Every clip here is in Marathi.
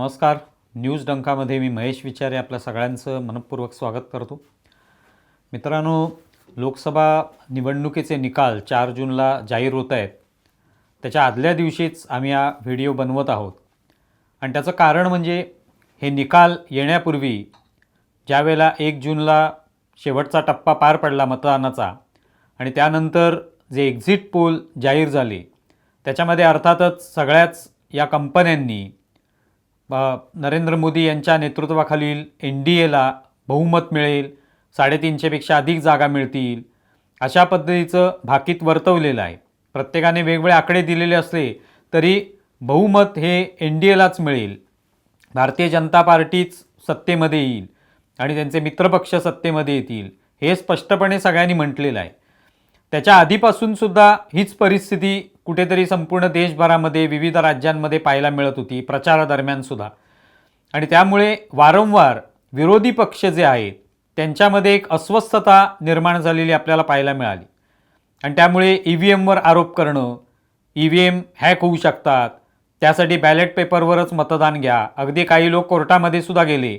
नमस्कार. न्यूज डंकामध्ये मी महेश विचारे आपल्या सगळ्यांचं मनपूर्वक स्वागत करतो. मित्रांनो लोकसभा निवडणुकीचे निकाल चार जूनला जाहीर होत आहेत. त्याच्या आदल्या दिवशीच आम्ही हा व्हिडिओ बनवत आहोत. आणि त्याचं कारण म्हणजे हे निकाल येण्यापूर्वी ज्यावेळेला एक जूनला शेवटचा टप्पा पार पडला मतदानाचा आणि त्यानंतर जे एक्झिट पोल जाहीर झाले त्याच्यामध्ये अर्थातच सगळ्याच या कंपन्यांनी नरेंद्र मोदी यांच्या नेतृत्वाखालील एन डी एला बहुमत मिळेल साडेतीनशेपेक्षा अधिक जागा मिळतील अशा पद्धतीचं भाकीत वर्तवलेलं आहे. प्रत्येकाने वेगवेगळे आकडे दिलेले असले तरी बहुमत हे एन डी एलाच मिळेल. भारतीय जनता पार्टीच सत्तेमध्ये येईल आणि त्यांचे मित्रपक्ष सत्तेमध्ये येतील हे स्पष्टपणे सगळ्यांनी म्हटलेलं आहे. त्याच्या आधीपासूनसुद्धा हीच परिस्थिती कुठेतरी संपूर्ण देशभरामध्ये विविध राज्यांमध्ये पाहायला मिळत होती प्रचारादरम्यान सुद्धा. आणि त्यामुळे वारंवार विरोधी पक्ष जे आहेत त्यांच्यामध्ये एक अस्वस्थता निर्माण झालेली आपल्याला पाहायला मिळाली. आणि त्यामुळे ई व्ही एमवर आरोप करणं ई व्ही एम हॅक होऊ शकतात त्यासाठी बॅलेट पेपरवरच मतदान घ्या अगदी काही लोक कोर्टामध्ये सुद्धा गेले.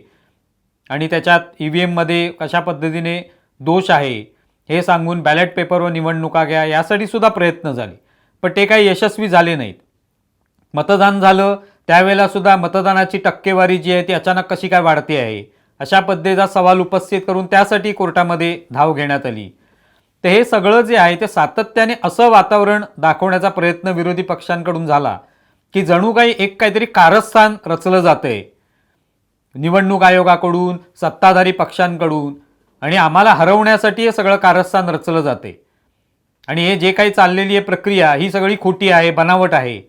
आणि त्याच्यात ई व्ही एममध्ये कशा पद्धतीने दोष आहे हे सांगून बॅलेट पेपरवर निवडणुका घ्या यासाठी सुद्धा प्रयत्न झाले. पण ते काही यशस्वी झाले नाहीत. मतदान झालं त्यावेळेला सुद्धा मतदानाची टक्केवारी जी आहे ती अचानक कशी काय वाढते आहे अशा पद्धतीचा सवाल उपस्थित करून त्यासाठी कोर्टामध्ये धाव घेण्यात आली. तर हे सगळं जे आहे ते सातत्याने असं वातावरण दाखवण्याचा प्रयत्न विरोधी पक्षांकडून झाला की जणू काही एक काहीतरी कारस्थान रचलं जातंय. निवडणूक आयोगाकडून सत्ताधारी पक्षांकडून आणि आम्हाला हरवण्यासाठी हे सगळं कारस्थान रचलं जाते आणि हे जे काही चाललेली आहे प्रक्रिया ही सगळी खोटी आहे बनावट आहे.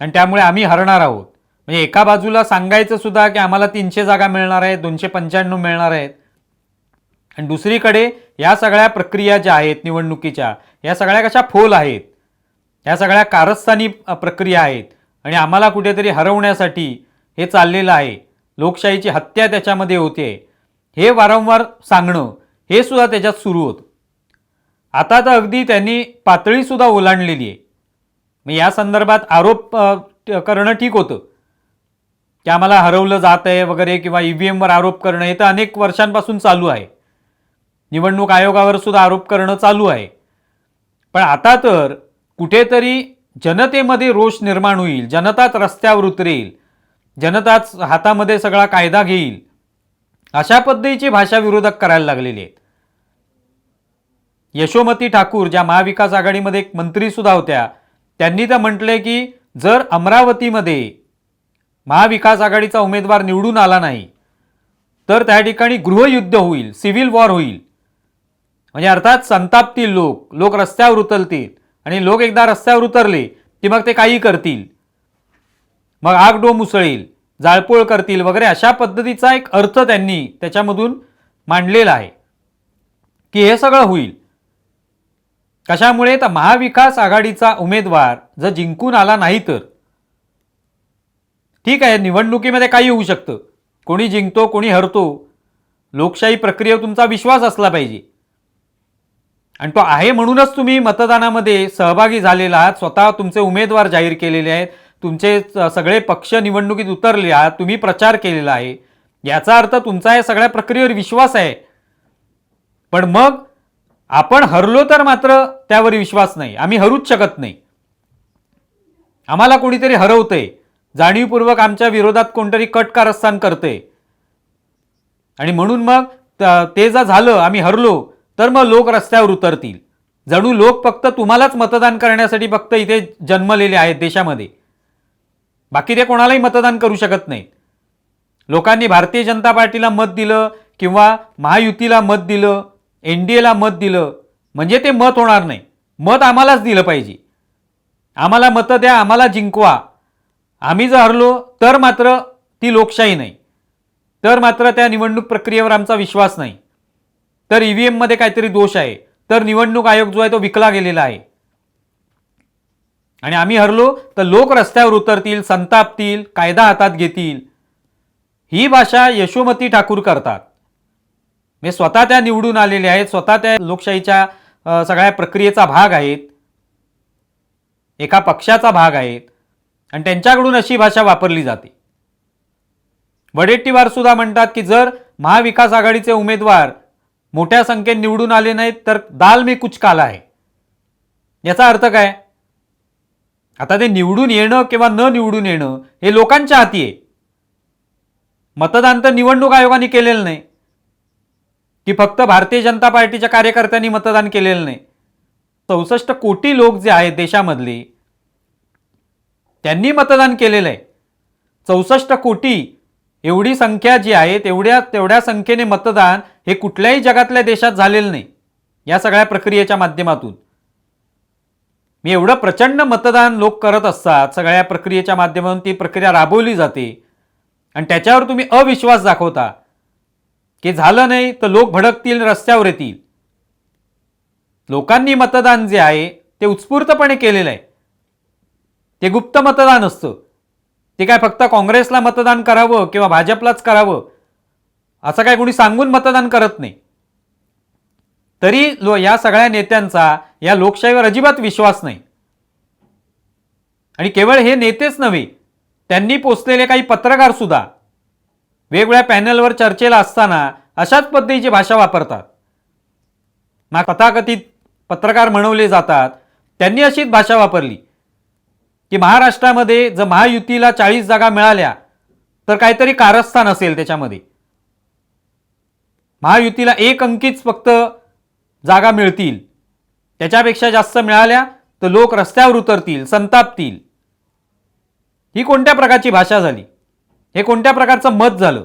आणि त्यामुळे आम्ही हरणार आहोत. म्हणजे एका बाजूला सांगायचं सुद्धा की आम्हाला तीनशे जागा मिळणार आहेत दोनशे पंच्याण्णव मिळणार आहेत. आणि दुसरीकडे या सगळ्या प्रक्रिया ज्या आहेत निवडणुकीच्या या सगळ्या कशा फोल आहेत? या सगळ्या कारस्थानी प्रक्रिया आहेत. आणि आम्हाला कुठेतरी हरवण्यासाठी हे चाललेलं आहे. लोकशाहीची हत्या त्याच्यामध्ये होते. हे वारंवार सांगणं हे सुद्धा त्याच्यात सुरू होतं. आता तर अगदी त्यांनी पातळीसुद्धा ओलांडलेली आहे. मग या संदर्भात आरोप करणं ठीक होतं. की आम्हाला हरवलं जात आहे वगैरे किंवा ई व्ही एमवर आरोप करणं हे तर अनेक वर्षांपासून चालू आहे. निवडणूक आयोगावर सुद्धा आरोप करणं चालू आहे. पण आता तर कुठेतरी जनतेमध्ये रोष निर्माण होईल जनताच रस्त्यावर उतरेल जनताच हातामध्ये सगळा कायदा घेईल अशा पद्धतीची भाषा विरोधक करायला लागलेली आहेत. यशोमती ठाकूर ज्या महाविकास आघाडीमध्ये एक मंत्री सुद्धा होत्या त्यांनी तर म्हटलंय की जर अमरावतीमध्ये महाविकास आघाडीचा उमेदवार निवडून आला नाही तर त्या ठिकाणी गृहयुद्ध होईल सिव्हिल वॉर होईल. म्हणजे अर्थात संतापतील लोक लोक रस्त्यावर उतरतील आणि लोक एकदा रस्त्यावर उतरले की मग ते काही करतील. मग आगडोम उसळेल जाळपोळ करतील वगैरे अशा पद्धतीचा एक अर्थ त्यांनी त्याच्यामधून मांडलेला आहे. की हे सगळं होईल. कशामुळे तर महाविकास आघाडीचा उमेदवार जर जिंकून आला नाही तर? ठीक आहे निवडणुकीमध्ये काही होऊ शकतं. कोणी जिंकतो कोणी हरतो. लोकशाही प्रक्रियेवर तुमचा विश्वास असला पाहिजे. आणि तो आहे म्हणूनच तुम्ही मतदानामध्ये सहभागी झालेला आहात. स्वतः तुमचे उमेदवार जाहीर केलेले आहेत. तुमचे सगळे पक्ष निवडणुकीत उतरले आहात. तुम्ही प्रचार केलेला आहे. याचा अर्थ तुमचा या सगळ्या प्रक्रियेवर विश्वास आहे. पण मग आपण हरलो तर मात्र त्यावर विश्वास नाही. आम्ही हरूच शकत नाही. आम्हाला कोणीतरी हरवतंय जाणीवपूर्वक आमच्या विरोधात कोणतरी कट कारस्थान करते. आणि म्हणून मग त- ते जर झालं आम्ही हरलो तर मग लोक रस्त्यावर उतरतील. जणू लोक फक्त तुम्हालाच मतदान करण्यासाठी फक्त इथे जन्मलेले आहेत देशामध्ये. बाकी ते कोणालाही मतदान करू शकत नाहीत. लोकांनी भारतीय जनता पार्टीला मत दिलं किंवा महायुतीला मत दिलं एन डी एला मत दिलं म्हणजे ते मत होणार नाही. मत आम्हालाच दिलं पाहिजे. आम्हाला मतं द्या आम्हाला जिंकवा. आम्ही जर हरलो तर मात्र ती लोकशाही नाही. तर मात्र त्या निवडणूक प्रक्रियेवर आमचा विश्वास नाही. तर ई व्ही एममध्ये काहीतरी दोष आहे. तर निवडणूक आयोग जो आहे तो विकला गेलेला आहे. आणि आम्ही हरलो तर लोक रस्त्यावर उतरतील संतापतील कायदा हातात घेतील. ही भाषा यशोमती ठाकूर करतात. म्हणजे स्वतः त्या निवडून आलेल्या आहेत स्वतः त्या लोकशाहीच्या सगळ्या प्रक्रियेचा भाग आहेत. एका पक्षाचा भाग आहेत. आणि त्यांच्याकडून अशी भाषा वापरली जाते. वडेट्टीवार सुद्धा म्हणतात की जर महाविकास आघाडीचे उमेदवार मोठ्या संख्येत निवडून आले नाहीत तर दाल मी कुछ काला आहे. याचा अर्थ काय? आता ते निवडून येणं किंवा न निवडून येणं हे लोकांच्या हाती आहे. मतदान तर निवडणूक आयोगाने केलेलं नाही. की फक्त भारतीय जनता पार्टीच्या कार्यकर्त्यांनी मतदान केलेलं नाही. चौसष्ट कोटी लोक जे आहेत देशामधले त्यांनी मतदान केलेलं आहे. चौसष्ट कोटी एवढी संख्या जी आहे तेवढ्या तेवढ्या संख्येने मतदान हे कुठल्याही जगातल्या देशात झालेलं नाही या सगळ्या प्रक्रियेच्या माध्यमातून. मी एवढं प्रचंड मतदान लोक करत असतात सगळ्या प्रक्रियेच्या माध्यमातून ती प्रक्रिया राबवली जाते. आणि त्याच्यावर तुम्ही अविश्वास दाखवता. की झालं नाही तर लोक भडकतील रस्त्यावर येतील. लोकांनी मतदान जे आहे ते उत्स्फूर्तपणे केलेलं आहे. ते गुप्त मतदान असतं. ते काय फक्त काँग्रेसला मतदान करावं किंवा भाजपलाच करावं असं काय कोणी सांगून मतदान करत नाही. तरी लो या सगळ्या नेत्यांचा या लोकशाहीवर अजिबात विश्वास नाही. आणि केवळ हे नेतेच नव्हे त्यांनी पोचलेले काही पत्रकार सुद्धा वेगवेगळ्या पॅनलवर चर्चेला असताना अशाच पद्धतीची भाषा वापरतात. ना तथाकथित पत्रकार म्हणवले जातात त्यांनी अशीच भाषा वापरली की महाराष्ट्रामध्ये जर महायुतीला चाळीस जागा मिळाल्या तर काहीतरी कारस्थान असेल त्याच्यामध्ये. महायुतीला एक अंकीच फक्त जागा मिळतील. त्याच्यापेक्षा जास्त मिळाल्या तर लोक रस्त्यावर उतरतील संतापतील. ही कोणत्या प्रकारची भाषा झाली? हे कोणत्या प्रकारचं मत झालं?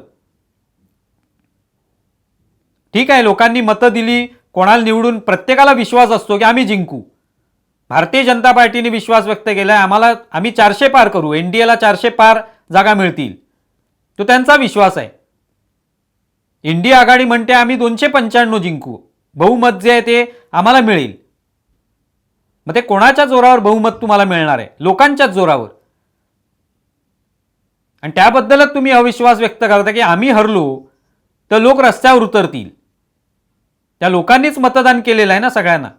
ठीक आहे लोकांनी मतं दिली कोणाला निवडून प्रत्येकाला विश्वास असतो की आम्ही जिंकू. भारतीय जनता पार्टीने विश्वास व्यक्त केला आहे आम्हाला आम्ही चारशे पार करू एन डी एला चारशे पार जागा मिळतील. तो त्यांचा विश्वास आहे. इंडिया आघाडी म्हणते आम्ही दोनशे पंच्याण्णव जिंकू. बहुमत जे आहे ते आम्हाला मिळेल. मग ते कोणाच्या जोरावर बहुमत तुम्हाला मिळणार आहे? लोकांच्याच जोरावर. आणि त्याबद्दलच तुम्ही अविश्वास व्यक्त करता की आम्ही हरलो तर लोक रस्त्यावर उतरतील. त्या लोकांनीच मतदान केलेलं आहे ना सगळ्यांना.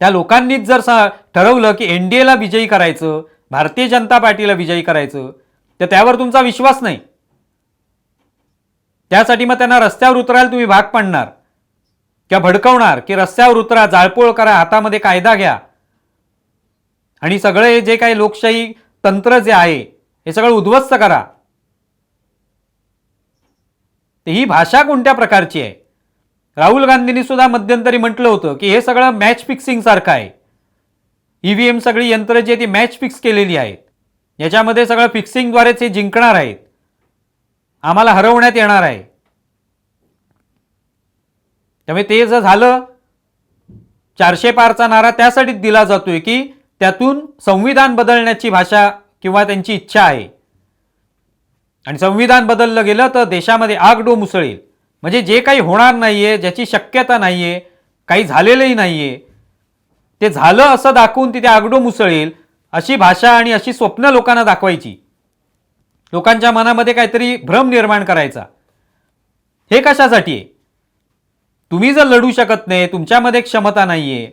त्या लोकांनीच जर सा ठरवलं की एन डी एला विजयी करायचं भारतीय जनता पार्टीला विजयी करायचं तर त्यावर तुमचा विश्वास नाही. त्यासाठी मग त्यांना रस्त्यावर उतरायला तुम्ही भाग पाडणार. किंवा भडकवणार की रस्त्यावर उतरा जाळपोळ करा हातामध्ये कायदा घ्या. आणि सगळे जे काही लोकशाही तंत्र जे आहे हे सगळं उद्ध्वस्त करा. तर ही भाषा कोणत्या प्रकारची आहे? राहुल गांधींनी सुद्धा मध्यंतरी म्हटलं होतं की हे सगळं मॅच फिक्सिंग सारखं आहे. ईव्हीएम सगळी यंत्र जी आहे ती मॅच फिक्स केलेली आहेत. याच्यामध्ये सगळं फिक्सिंगद्वारेच हे जिंकणार आहेत. आम्हाला हरवण्यात येणार आहे. त्यामुळे ते जर झालं चारशे पारचा नारा त्यासाठीच दिला जातोय की त्यातून संविधान बदलण्याची भाषा किंवा त्यांची इच्छा आहे. आणि संविधान बदललं गेलं तर देशामध्ये आगडो मुसळेल. म्हणजे जे काही होणार नाही आहे ज्याची शक्यता नाही आहे काही झालेलंही नाही आहे ते झालं असं दाखवून तिथे आगडो मुसळेल अशी भाषा आणि अशी स्वप्न लोकांना दाखवायची. लोकांच्या मनामध्ये काहीतरी भ्रम निर्माण करायचा. हे कशासाठी आहे? तुम्ही जर लढू शकत नाही तुमच्यामध्ये क्षमता नाही आहे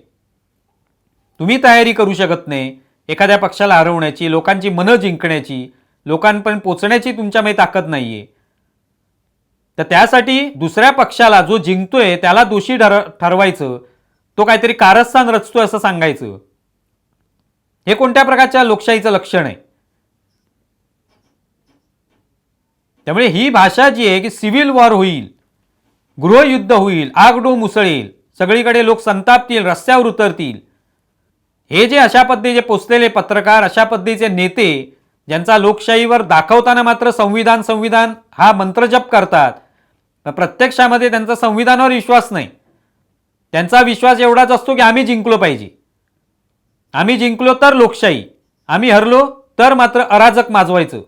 तुम्ही तयारी करू शकत नाही एखाद्या पक्षाला हरवण्याची लोकांची मनं जिंकण्याची लोकांपर्यंत पोचण्याची तुमच्यामध्ये ताकद नाहीये. तर त्यासाठी दुसऱ्या पक्षाला जो जिंकतोय त्याला दोषी ठर ठरवायचं तो काहीतरी कारस्थान रचतोय असं सांगायचं. हे कोणत्या प्रकारच्या लोकशाहीचं लक्षण आहे? त्यामुळे ही भाषा जी आहे की सिव्हिल वॉर होईल गृहयुद्ध होईल आगडो मुसळेल सगळीकडे लोक संतापतील रस्त्यावर उतरतील हे जे अशा पद्धतीचे पोचलेले पत्रकार अशा पद्धतीचे नेते ज्यांचा लोकशाहीवर दाखवताना मात्र संविधान संविधान हा मंत्रजप करतात प्रत्यक्षामध्ये त्यांचा संविधानावर विश्वास नाही. त्यांचा विश्वास एवढाच असतो की आम्ही जिंकलो पाहिजे. आम्ही जिंकलो तर लोकशाही आम्ही हरलो तर मात्र अराजक माजवायचं.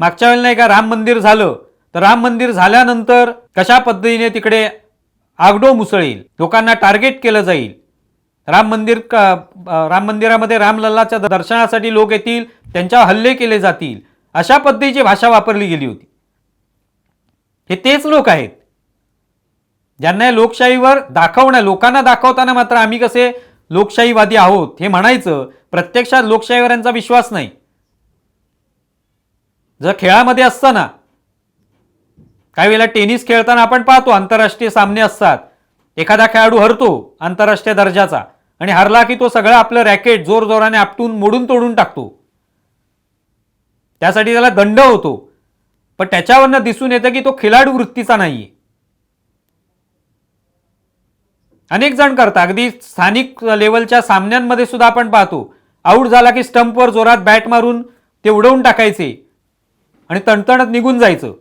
मागच्या वेळेला नाही का राम मंदिर झालं तर राम मंदिर झाल्यानंतर कशा पद्धतीने तिकडे आगडो मुसळेल लोकांना टार्गेट केलं जाईल राम मंदिर क- राम मंदिरामध्ये रामलल्लाच्या दर्शनासाठी लोक येतील त्यांच्यावर हल्ले केले जातील अशा पद्धतीची भाषा वापरली गेली होती. हे तेच लोक आहेत. ज्यांना लोकशाहीवर दाखवण्या लोकांना दाखवताना मात्र आम्ही कसे लोकशाहीवादी आहोत हे म्हणायचं प्रत्यक्षात लोकशाहीवर यांचा विश्वास नाही. जर खेळामध्ये असताना काही वेळेला टेनिस खेळताना आपण पाहतो आंतरराष्ट्रीय सामने असतात. एखादा खेळाडू हरतो आंतरराष्ट्रीय दर्जाचा. आणि हरला की तो सगळं आपलं रॅकेट जोर जोराने आपटून मोडून तोडून टाकतो. त्यासाठी त्याला दंड होतो. पण त्याच्यावरनं दिसून येतं की तो खिलाडू वृत्तीचा नाहीये. अनेक जण करतात. अगदी स्थानिक लेवलच्या सामन्यांमध्ये सुद्धा आपण पाहतो. आऊट झाला की स्टंपवर जोरात बॅट मारून ते उडवून टाकायचे. आणि तणतणत निघून जायचं.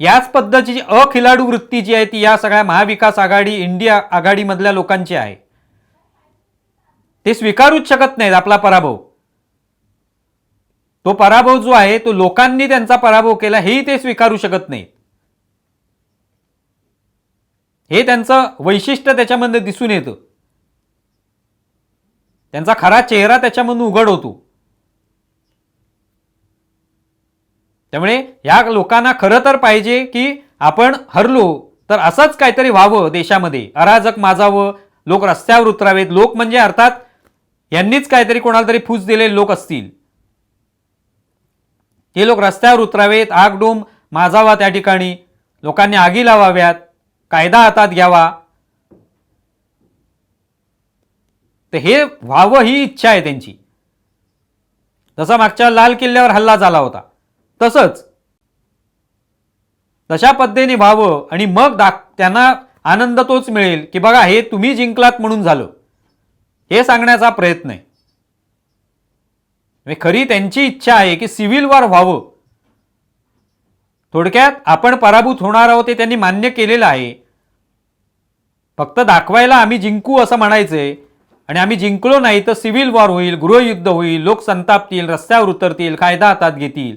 याच पद्धतीची अखिलाडू वृत्ती जी आहे ती या सगळ्या महाविकास आघाडी इंडिया आघाडीमधल्या लोकांची आहे. ते स्वीकारूच शकत नाहीत आपला पराभव. तो पराभव जो आहे तो लोकांनी त्यांचा पराभव केला हेही ते स्वीकारू शकत नाहीत. हे त्यांचं वैशिष्ट्य त्याच्यामध्ये दिसून येतं. त्यांचा खरा चेहरा त्याच्यामधून उघड होतो. त्यामुळे या लोकांना खरं तर पाहिजे की आपण हरलो तर असंच काहीतरी व्हावं देशामध्ये. अराजक माजावं लोक रस्त्यावर उतरावेत. लोक म्हणजे अर्थात यांनीच काहीतरी कोणाला तरी फूस दिलेले लोक असतील. हे लोक रस्त्यावर उतरावेत आगडोम माजावा त्या ठिकाणी. लोकांनी आगी लावाव्यात कायदा हातात घ्यावा. तर हे व्हावं ही इच्छा आहे त्यांची. जसा मागच्या लाल किल्ल्यावर हल्ला झाला होता. तसंच तशा पद्धतीने व्हावं आणि मग दाख त्यांना आनंद तोच मिळेल की बघा हे तुम्ही जिंकलात म्हणून झालं. हे सांगण्याचा प्रयत्न आहे. म्हणजे खरी त्यांची इच्छा आहे की सिव्हिल वॉर व्हावं. थोडक्यात आपण पराभूत होणार आहोत ते त्यांनी मान्य केलेलं आहे. फक्त दाखवायला आम्ही जिंकू असं म्हणायचंय आणि आम्ही जिंकलो नाही तर सिव्हिल वॉर होईल गृहयुद्ध होईल लोक संतापतील रस्त्यावर उतरतील कायदा हातात घेतील.